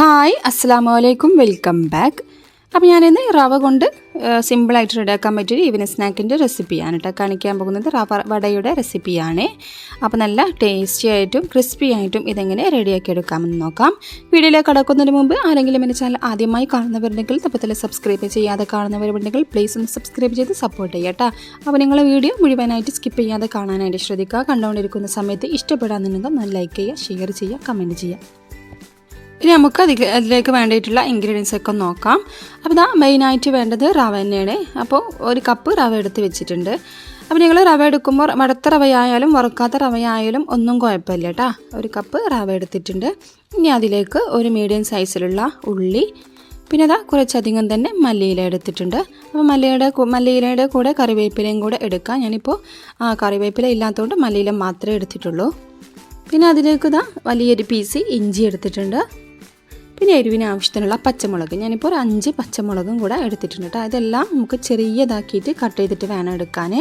Hi അസ്സാം വലൈക്കും welcome back. അപ്പോൾ ഞാനിന്ന് റവ കൊണ്ട് സിമ്പിളായിട്ട് റെഡിയാക്കാൻ പറ്റിയൊരു ഈവനിങ് സ്നാക്കിന്റെ റെസിപ്പിയാണ് കേട്ടോ കാണിക്കാൻ പോകുന്നത്. റവ വടയുടെ റെസിപ്പിയാണ് അപ്പോൾ നല്ല ടേസ്റ്റി ആയിട്ടും ക്രിസ്പി ആയിട്ടും ഇതെങ്ങനെ റെഡിയാക്കി എടുക്കാമെന്ന് നോക്കാം. വീഡിയോയിലേക്ക് കടക്കുന്നതിന് മുമ്പ് ആരെങ്കിലും എന്റെ ചാനൽ ആദ്യമായി കാണുന്നവരുണ്ടെങ്കിൽ തപ്പത്തിൽ സബ്സ്ക്രൈബ് ചെയ്യാതെ കാണുന്നവരുണ്ടെങ്കിൽ പ്ലീസ് ഒന്ന് സബ്സ്ക്രൈബ് ചെയ്ത് സപ്പോർട്ട് ചെയ്യാം കേട്ടോ അപ്പോൾ നിങ്ങൾ വീഡിയോ മുഴുവനായിട്ട് സ്കിപ്പ് ചെയ്യാതെ കാണാനായിട്ട് ശ്രദ്ധിക്കുക. കണ്ടുകൊണ്ടിരിക്കുന്ന സമയത്ത് ഇഷ്ടപ്പെടാന്നുണ്ടെങ്കിൽ ഒന്ന് ലൈക്ക് ചെയ്യുക ഷെയർ ചെയ്യുക കമന്റ് ചെയ്യുക. ഇനി നമുക്ക് അതിൽ അതിലേക്ക് വേണ്ടിയിട്ടുള്ള ഇൻഗ്രീഡിയൻസ് ഒക്കെ നോക്കാം. അപ്പോൾ ഇതാ മെയിനായിട്ട് വേണ്ടത് റവ തന്നെയാണ്. അപ്പോൾ ഒരു കപ്പ് റവ എടുത്ത് വെച്ചിട്ടുണ്ട്. അപ്പോൾ നിങ്ങൾ റവ എടുക്കുമ്പോൾ വറുത്ത റവയായാലും വറുക്കാത്ത റവയായാലും ഒന്നും കുഴപ്പമില്ല കേട്ടോ. ഒരു കപ്പ് റവ എടുത്തിട്ടുണ്ട്. ഇനി അതിലേക്ക് ഒരു മീഡിയം സൈസിലുള്ള ഉള്ളി പിന്നെ അതാ കുറച്ചധികം തന്നെ മല്ലിയില എടുത്തിട്ടുണ്ട്. അപ്പോൾ മല്ലിയുടെ മല്ലിയിലയുടെ കൂടെ കറിവേപ്പിലയും കൂടെ എടുക്കാം. ഞാനിപ്പോൾ കറിവേപ്പില ഇല്ലാത്തതുകൊണ്ട് മല്ലിയില മാത്രമേ എടുത്തിട്ടുള്ളൂ. പിന്നെ അതിലേക്ക് ഇതാ വലിയൊരു പീസ് ഇഞ്ചി എടുത്തിട്ടുണ്ട്. പിന്നെ എരിവിന് ആവശ്യത്തിനുള്ള പച്ചമുളക്. ഞാനിപ്പോൾ ഒരു അഞ്ച് പച്ചമുളകും കൂടെ എടുത്തിട്ടുണ്ട് കേട്ടോ ഇതെല്ലാം നമുക്ക് ചെറിയതാക്കിയിട്ട് കട്ട് ചെയ്തിട്ട് വേണം എടുക്കാൻ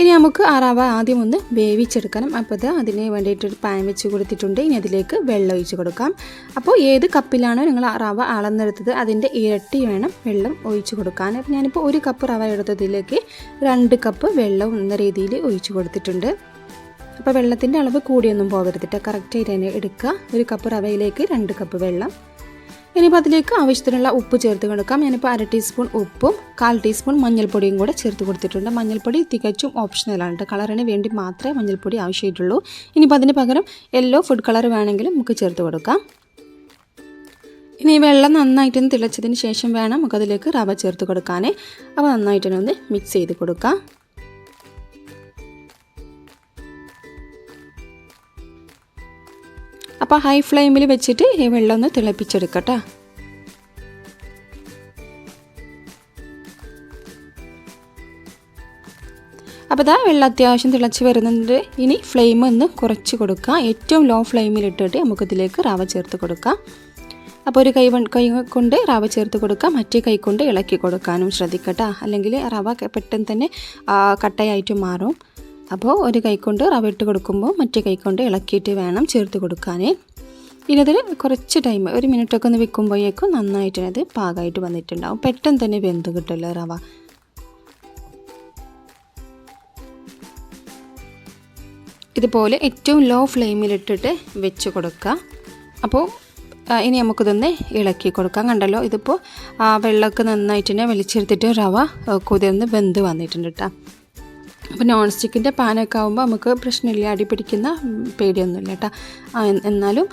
ഇനി നമുക്ക് ആ റവ ആദ്യം ഒന്ന് വേവിച്ചെടുക്കണം. അപ്പോൾ അത് അതിന് വേണ്ടിയിട്ടൊരു പാൻ വെച്ച് കൊടുത്തിട്ടുണ്ട്. ഇനി അതിലേക്ക് വെള്ളം ഒഴിച്ച് കൊടുക്കാം. അപ്പോൾ ഏത് കപ്പിലാണോ നിങ്ങൾ റവ അളന്നെടുത്തത് അതിന്റെ ഇരട്ടി വേണം വെള്ളം ഒഴിച്ച് കൊടുക്കാൻ. ഞാനിപ്പോൾ ഒരു കപ്പ് റവ എടുത്തതിലേക്ക് രണ്ട് കപ്പ് വെള്ളം എന്ന രീതിയിൽ ഒഴിച്ച് കൊടുത്തിട്ടുണ്ട്. അപ്പോൾ വെള്ളത്തിന്റെ അളവ് കൂടിയൊന്നും പോകരുതിട്ട് കറക്റ്റായിട്ട് തന്നെ എടുക്കുക. ഒരു കപ്പ് റവയിലേക്ക് രണ്ട് കപ്പ് വെള്ളം. ഇനിയിപ്പോൾ അതിലേക്ക് ആവശ്യത്തിനുള്ള ഉപ്പ് ചേർത്ത് കൊടുക്കാം. ഞാനിപ്പോൾ അര ടീസ്പൂൺ ഉപ്പും കാൽ ടീസ്പൂൺ മഞ്ഞൾപ്പൊടിയും കൂടെ ചേർത്ത് കൊടുത്തിട്ടുണ്ട്. മഞ്ഞൾപ്പൊടി തികച്ചും ഓപ്ഷണലാണ് കേട്ടോ കളറിന് വേണ്ടി മാത്രമേ മഞ്ഞൾപ്പൊടി ആവശ്യമായിട്ടുള്ളൂ. ഇനിയിപ്പോൾ അതിന് പകരം യെല്ലോ ഫുഡ് കളർ വേണമെങ്കിലും നമുക്ക് ചേർത്ത് കൊടുക്കാം. ഇനി വെള്ളം നന്നായിട്ടൊന്ന് തിളച്ചതിന് ശേഷം വേണം നമുക്കതിലേക്ക് റവ ചേർത്ത് കൊടുക്കാനേ. അപ്പോൾ നന്നായിട്ടൊന്ന് മിക്സ് ചെയ്ത് കൊടുക്കാം. അപ്പോൾ ഹൈ ഫ്ലെയിമിൽ വെച്ചിട്ട് ഈ വെള്ളം ഒന്ന് തിളപ്പിച്ചെടുക്കട്ടോ. അപ്പോൾ ഇതാ വെള്ളം അത്യാവശ്യം തിളച്ച് വരുന്നുണ്ട്. ഇനി ഫ്ലെയിം ഒന്ന് കുറച്ച് കൊടുക്കുക ഏറ്റവും ലോ ഫ്ലെയിമിൽ ഇട്ടിട്ട് നമുക്കിതിലേക്ക് റവ ചേർത്ത് കൊടുക്കാം. അപ്പോൾ ഒരു കൈ കൈ കൊണ്ട് റവ ചേർത്ത് കൊടുക്കാം. മറ്റേ കൈ കൊണ്ട് ഇളക്കി കൊടുക്കാനും ശ്രദ്ധിക്കട്ടോ. അല്ലെങ്കിൽ റവ പെട്ടെന്ന് തന്നെ കട്ടയായിട്ട് മാറും. അപ്പോൾ ഒരു കൈക്കൊണ്ട് റവ ഇട്ട് കൊടുക്കുമ്പോൾ മറ്റേ കൈക്കൊണ്ട് ഇളക്കിയിട്ട് വേണം ചേർത്ത് കൊടുക്കാൻ. ഇനി അതിൽ കുറച്ച് ടൈം ഒരു മിനിറ്റൊക്കെ ഒന്ന് വെക്കുമ്പോഴേക്കും നന്നായിട്ട് അത് പാകമായിട്ട് വന്നിട്ടുണ്ടാവും. പെട്ടെന്ന് തന്നെ വെന്ത് കിട്ടുമല്ലോ റവ. ഇതുപോലെ ഏറ്റവും ലോ ഫ്ലെയിമിലിട്ടിട്ട് വെച്ച് കൊടുക്കുക. അപ്പോൾ ഇനി നമുക്കിതൊന്ന് ഇളക്കി കൊടുക്കാം. കണ്ടല്ലോ ഇതിപ്പോൾ വെള്ളമൊക്കെ നന്നായിട്ട് തന്നെ വലിച്ചെടുത്തിട്ട് റവ കുതിർന്ന് വെന്ത് വന്നിട്ടുണ്ട് കേട്ടോ. അപ്പോൾ നോൺ സ്റ്റിക്കിന്റെ പാനൊക്കെ ആകുമ്പോൾ നമുക്ക് പ്രശ്നമില്ല. അടി പിടിക്കുന്ന പേടിയൊന്നുമില്ല കേട്ടോ. എന്നാലും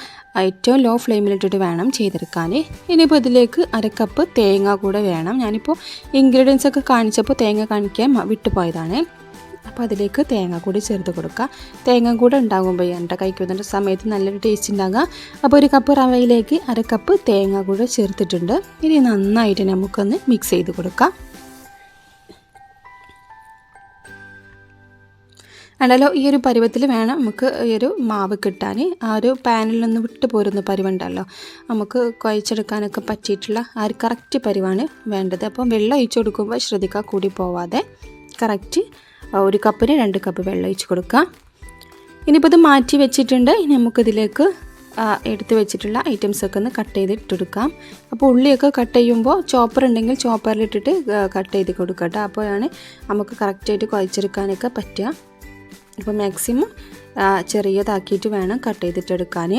ഏറ്റവും ലോ ഫ്ലെയിമിലിട്ടിട്ട് വേണം ചെയ്തെടുക്കാൻ ഇനിയിപ്പോൾ ഇതിലേക്ക് അരക്കപ്പ് തേങ്ങ കൂടെ വേണം. ഞാനിപ്പോൾ ഇൻഗ്രീഡിയൻസ് ഒക്കെ കാണിച്ചപ്പോൾ തേങ്ങ കാണിക്കാൻ വിട്ടുപോയതാണ്. അപ്പോൾ അതിലേക്ക് തേങ്ങ കൂടി ചേർത്ത് കൊടുക്കുക തേങ്ങ കൂടെ ഉണ്ടാകുമ്പോൾ എന്റെ വന്നിട്ട് സമയത്ത് നല്ലൊരു ടേസ്റ്റ് ഉണ്ടാകുക. അപ്പോൾ ഒരു കപ്പ് റവയിലേക്ക് അര കപ്പ് തേങ്ങ കൂടെ ചേർത്തിട്ടുണ്ട്. ഇനി നന്നായിട്ട് നമുക്കൊന്ന് മിക്സ് ചെയ്ത് കൊടുക്കാം. അണ്ടല്ലോ ഈ ഒരു പരുവത്തിൽ വേണം നമുക്ക് ഈ ഒരു മാവ് കിട്ടാൻ. ആ ഒരു പാനിൽ നിന്ന് വിട്ടു പോരുന്ന പരുവുണ്ടല്ലോ. നമുക്ക് കുഴച്ചെടുക്കാനൊക്കെ പറ്റിയിട്ടുള്ള ആ ഒരു കറക്റ്റ് പരുവാണ് വേണ്ടത്. അപ്പം വെള്ളം ഒഴിച്ചു കൊടുക്കുമ്പോൾ ശ്രദ്ധിക്കുക കൂടി പോവാതെ. കറക്റ്റ് ഒരു കപ്പിന് രണ്ട് കപ്പ് വെള്ളം ഒഴിച്ച് കൊടുക്കുക. ഇനിയിപ്പോൾ ഇത് മാറ്റി വെച്ചിട്ടുണ്ട്. ഇനി നമുക്കിതിലേക്ക് എടുത്ത് വെച്ചിട്ടുള്ള ഐറ്റംസൊക്കെ ഒന്ന് കട്ട് ചെയ്ത് ഇട്ടെടുക്കാം അപ്പോൾ ഉള്ളിയൊക്കെ കട്ട് ചെയ്യുമ്പോൾ ചോപ്പർ ഉണ്ടെങ്കിൽ ചോപ്പറിലിട്ടിട്ട് കട്ട് ചെയ്ത് കൊടുക്കട്ടോ കേട്ടോ. അപ്പോഴാണ് നമുക്ക് കറക്റ്റായിട്ട് കുഴച്ചെടുക്കാനൊക്കെ പറ്റുക. അപ്പോൾ മാക്സിമം ചെറിയതാക്കിയിട്ട് വേണം കട്ട് ചെയ്തിട്ടെടുക്കാൻ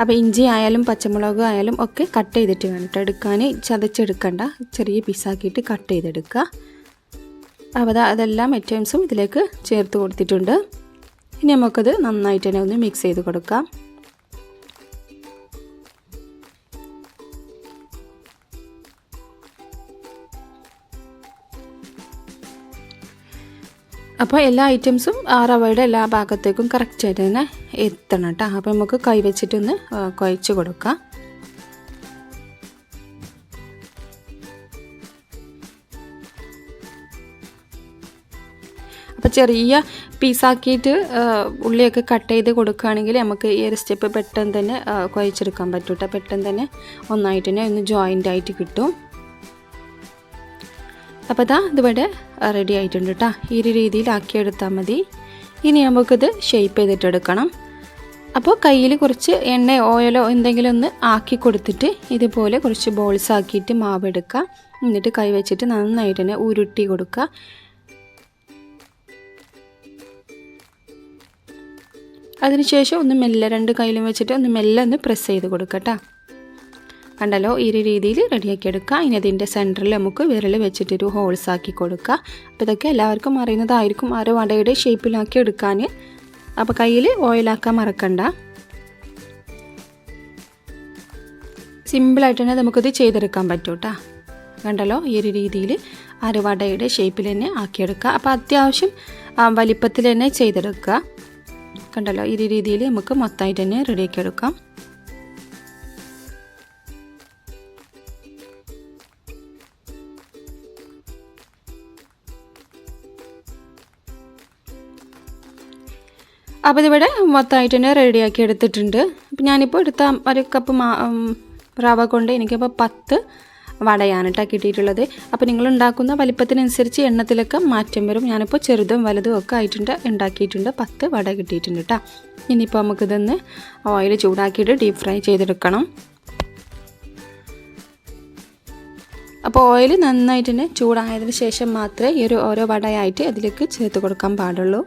അപ്പോൾ ഇഞ്ചി ആയാലും പച്ചമുളക് ആയാലും ഒക്കെ കട്ട് ചെയ്തിട്ട് വേണം എടുക്കാൻ ചതച്ചെടുക്കണ്ട. ചെറിയ പീസാക്കിയിട്ട് കട്ട് ചെയ്തെടുക്കുക. അപ്പോൾ അത് അതെല്ലാം ഐറ്റംസും ഇതിലേക്ക് ചേർത്ത് കൊടുത്തിട്ടുണ്ട്. ഇനി നമുക്കത് നന്നായിട്ട് തന്നെ ഒന്ന് മിക്സ് ചെയ്ത് കൊടുക്കാം. അപ്പോൾ എല്ലാ ഐറ്റംസും ആ റവയുടെ എല്ലാ ഭാഗത്തേക്കും കറക്റ്റായിട്ട് തന്നെ എത്തണം കേട്ടോ. അപ്പോൾ നമുക്ക് കൈ വെച്ചിട്ടൊന്ന് കുഴച്ച് കൊടുക്കാം. അപ്പോൾ ചെറിയ പീസാക്കിയിട്ട് ഉള്ളിയൊക്കെ കട്ട് ചെയ്ത് കൊടുക്കുകയാണെങ്കിൽ നമുക്ക് ഈ ഒരു സ്റ്റെപ്പ് പെട്ടെന്ന് തന്നെ കുഴച്ചെടുക്കാൻ പറ്റും കേട്ടോ. പെട്ടെന്ന് തന്നെ ഒന്നായിട്ട് തന്നെ ഒന്ന് ജോയിന്റ് ആയിട്ട് കിട്ടും. അപ്പോൾ ഇതാ ഇതിവിടെ റെഡി ആയിട്ടുണ്ട് കേട്ടോ ഈ ഒരു രീതിയിലാക്കിയെടുത്താൽ മതി. ഇനി നമുക്കിത് ഷെയ്പ്പ് ചെയ്തിട്ടെടുക്കണം. അപ്പോൾ കയ്യിൽ കുറച്ച് എണ്ണ ഓയിലോ എന്തെങ്കിലും ഒന്ന് ആക്കി കൊടുത്തിട്ട് ഇതുപോലെ കുറച്ച് ബോൾസ് ആക്കിയിട്ട് മാവ് എടുക്കുക. എന്നിട്ട് കൈ വെച്ചിട്ട് നന്നായിട്ട് തന്നെ ഉരുട്ടി കൊടുക്കുക. അതിനുശേഷം ഒന്ന് മെല്ലെ രണ്ട് കയ്യിലും വെച്ചിട്ട് ഒന്ന് മെല്ലെ ഒന്ന് പ്രസ് ചെയ്ത് കൊടുക്കട്ടോ കണ്ടല്ലോ ഈ ഒരു രീതിയിൽ റെഡിയാക്കി എടുക്കുക. ഇനി അതിന്റെ സെന്ററിൽ നമുക്ക് വിരൽ വെച്ചിട്ടൊരു ഹോൾസ് ആക്കി കൊടുക്കുക. അപ്പോൾ ഇതൊക്കെ എല്ലാവർക്കും അറിയുന്നതായിരിക്കും. ആ ഒരു വടയുടെ ഷേപ്പിലാക്കി എടുക്കാൻ. അപ്പോൾ കയ്യിൽ ഓയിലാക്കാൻ മറക്കണ്ട. സിമ്പിളായിട്ട് തന്നെ നമുക്കിത് ചെയ്തെടുക്കാൻ പറ്റും കേട്ടോ കണ്ടല്ലോ ഈ ഒരു രീതിയിൽ ആ ഒരു വടയുടെ ഷേപ്പിൽ തന്നെ ആക്കിയെടുക്കുക അപ്പോൾ അത്യാവശ്യം വലിപ്പത്തിൽ തന്നെ ചെയ്തെടുക്കുക. കണ്ടല്ലോ ഈ രീതിയിൽ നമുക്ക് മൊത്തമായിട്ട് തന്നെ റെഡിയാക്കി എടുക്കാം. അപ്പോൾ ഇതിവിടെ മൊത്തമായിട്ട് തന്നെ റെഡിയാക്കി എടുത്തിട്ടുണ്ട്. അപ്പോൾ ഞാനിപ്പോൾ എടുത്ത ഒരു കപ്പ് മാ റവ കൊണ്ട് എനിക്കിപ്പോൾ പത്ത് വടയാണ് കേട്ടോ കിട്ടിയിട്ടുള്ളത്. അപ്പോൾ നിങ്ങൾ ഉണ്ടാക്കുന്ന വലിപ്പത്തിനനുസരിച്ച് എണ്ണത്തിലൊക്കെ മാറ്റം വരും. ഞാനിപ്പോൾ ചെറുതും വലുതും ഒക്കെ ആയിട്ടുണ്ട് ഉണ്ടാക്കിയിട്ടുണ്ട്. പത്ത് വട കിട്ടിയിട്ടുണ്ട് കേട്ടോ ഇനിയിപ്പോൾ നമുക്കിതൊന്ന് ഓയിൽ ചൂടാക്കിയിട്ട് ഡീപ്പ് ഫ്രൈ ചെയ്തെടുക്കണം. അപ്പോൾ ഓയിൽ നന്നായിട്ട് തന്നെ ചൂടായതിന് ശേഷം മാത്രമേ ഈ ഒരു ഓരോ വടയായിട്ട് അതിലേക്ക് ചേർത്ത് കൊടുക്കാൻ പാടുള്ളൂ.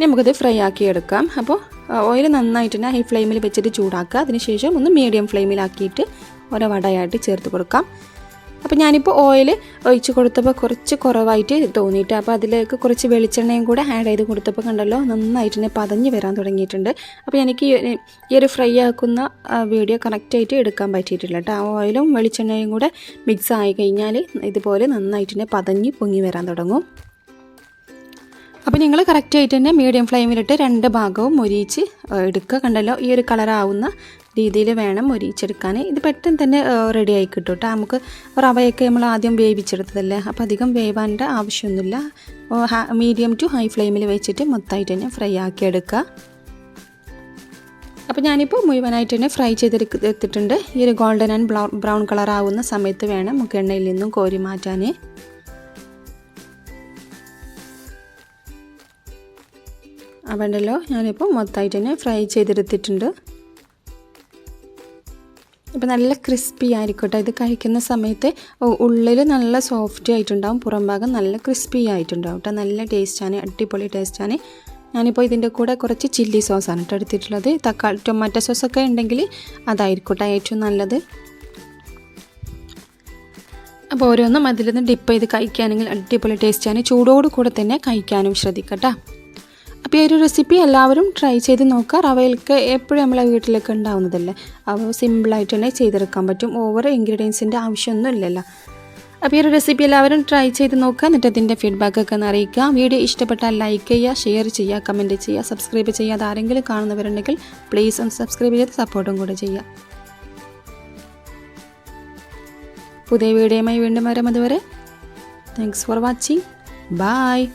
ഇനി നമുക്കത് ഫ്രൈ ആക്കി എടുക്കാം. അപ്പോൾ ഓയിൽ നന്നായിട്ട് തന്നെ ഹൈ ഫ്ലെയിമിൽ വെച്ചിട്ട് ചൂടാക്കുക. അതിനുശേഷം ഒന്ന് മീഡിയം ഫ്ലെയിമിലാക്കിയിട്ട് ഓരോ വടയായിട്ട് ചേർത്ത് കൊടുക്കാം. അപ്പോൾ ഞാനിപ്പോൾ ഓയിൽ ഒഴിച്ച് കൊടുത്തപ്പോൾ കുറച്ച് കുറവായിട്ട് തോന്നിയിട്ട് അപ്പോൾ അതിലേക്ക് കുറച്ച് വെളിച്ചെണ്ണയും കൂടെ ആഡ് ചെയ്ത് കൊടുത്തപ്പോൾ കണ്ടല്ലോ നന്നായിട്ട് തന്നെ പതഞ്ഞ് വരാൻ തുടങ്ങിയിട്ടുണ്ട്. അപ്പോൾ എനിക്ക് ഈ ഒരു ഫ്രൈ ആക്കുന്ന വീഡിയോ കറക്റ്റായിട്ട് എടുക്കാൻ പറ്റിയിട്ടില്ല കേട്ടോ. ആ ഓയിലും വെളിച്ചെണ്ണയും കൂടെ മിക്സ് ആയി കഴിഞ്ഞാൽ ഇതുപോലെ നന്നായിട്ട് തന്നെ പതഞ്ഞ് പൊങ്ങി വരാൻ തുടങ്ങും. അപ്പോൾ നിങ്ങൾ കറക്റ്റായിട്ട് തന്നെ മീഡിയം ഫ്ലെയിമിലിട്ട് രണ്ട് ഭാഗവും മൊരിയിച്ച് എടുക്കുക. കണ്ടല്ലോ ഈ ഒരു കളറാവുന്ന രീതിയിൽ വേണം മൊരിയിച്ചെടുക്കാൻ ഇത് പെട്ടെന്ന് തന്നെ റെഡി ആയി കിട്ടും കേട്ടോ നമുക്ക് റവയൊക്കെ നമ്മൾ ആദ്യം വേവിച്ചെടുത്തതല്ലേ? അപ്പോൾ അധികം വേവാന്റെ ആവശ്യമൊന്നുമില്ല. മീഡിയം ടു ഹൈ ഫ്ലെയിമിൽ വെച്ചിട്ട് മൊത്തമായിട്ട് തന്നെ ഫ്രൈ ആക്കി എടുക്കുക. അപ്പോൾ ഞാനിപ്പോൾ മുഴുവനായിട്ട് തന്നെ ഫ്രൈ ചെയ്തെടുത്തിട്ടുണ്ട് ഈ ഒരു ഗോൾഡൻ ആൻഡ് ബ്രൗൺ കളർ ആവുന്ന സമയത്ത് വേണം നമുക്ക് എണ്ണയിൽ നിന്നും കോരി മാറ്റാൻ അവണ്ടല്ലോ. ഞാനിപ്പോൾ മൊത്തമായിട്ട് തന്നെ ഫ്രൈ ചെയ്തെടുത്തിട്ടുണ്ട്. അപ്പോൾ നല്ല ക്രിസ്പി ആയിരിക്കട്ടെ. ഇത് കഴിക്കുന്ന സമയത്ത് ഉള്ളിൽ നല്ല സോഫ്റ്റ് ആയിട്ടുണ്ടാവും. പുറം ഭാഗം നല്ല ക്രിസ്പി ആയിട്ടുണ്ടാവും കേട്ടോ. നല്ല ടേസ്റ്റാണ് അടിപൊളി ടേസ്റ്റാണ്. ഞാനിപ്പോൾ ഇതിന്റെ കൂടെ കുറച്ച് ചില്ലി സോസാണ് കേട്ടോ എടുത്തിട്ടുള്ളത്. തക്കാളി ടൊമാറ്റോ സോസൊക്കെ ഉണ്ടെങ്കിൽ അതായിരിക്കട്ടെ കേട്ടോ ഏറ്റവും നല്ലത്. അപ്പോൾ ഓരോന്നും അതിൽ നിന്ന് ഡിപ്പ് ചെയ്ത് കഴിക്കുകയാണെങ്കിൽ അടിപൊളി ടേസ്റ്റാണ്. ചൂടോട് കൂടെ തന്നെ കഴിക്കാനും ശ്രദ്ധിക്കട്ടോ. അപ്പോൾ ഈ ഒരു റെസിപ്പി എല്ലാവരും ട്രൈ ചെയ്ത് നോക്കുക റവയിലൊക്കെ എപ്പോഴും നമ്മളെ വീട്ടിലൊക്കെ ഉണ്ടാവുന്നതല്ലേ? അപ്പോൾ സിമ്പിളായിട്ട് തന്നെ ചെയ്തെടുക്കാൻ പറ്റും. ഓവർ ഇൻഗ്രീഡിയൻസിന്റെ ആവശ്യമൊന്നും ഇല്ലല്ലോ. അപ്പോൾ ഈ ഒരു റെസിപ്പി എല്ലാവരും ട്രൈ ചെയ്ത് നോക്കുക എന്നിട്ട് അതിന്റെ ഫീഡ്ബാക്കൊക്കെ ഒന്ന് അറിയിക്കുക വീഡിയോ ഇഷ്ടപ്പെട്ടാൽ ലൈക്ക് ചെയ്യുക ഷെയർ ചെയ്യുക കമന്റ് ചെയ്യുക സബ്സ്ക്രൈബ് ചെയ്യാതെ ആരെങ്കിലും കാണുന്നവരുണ്ടെങ്കിൽ പ്ലീസ് ഒന്ന് സബ്സ്ക്രൈബ് ചെയ്ത് സപ്പോർട്ടും കൂടെ ചെയ്യുക. പുതിയ വീഡിയോയുമായി വീണ്ടും വരാം. അതുവരെ താങ്ക്സ് ഫോർ വാച്ചിങ് ബായ്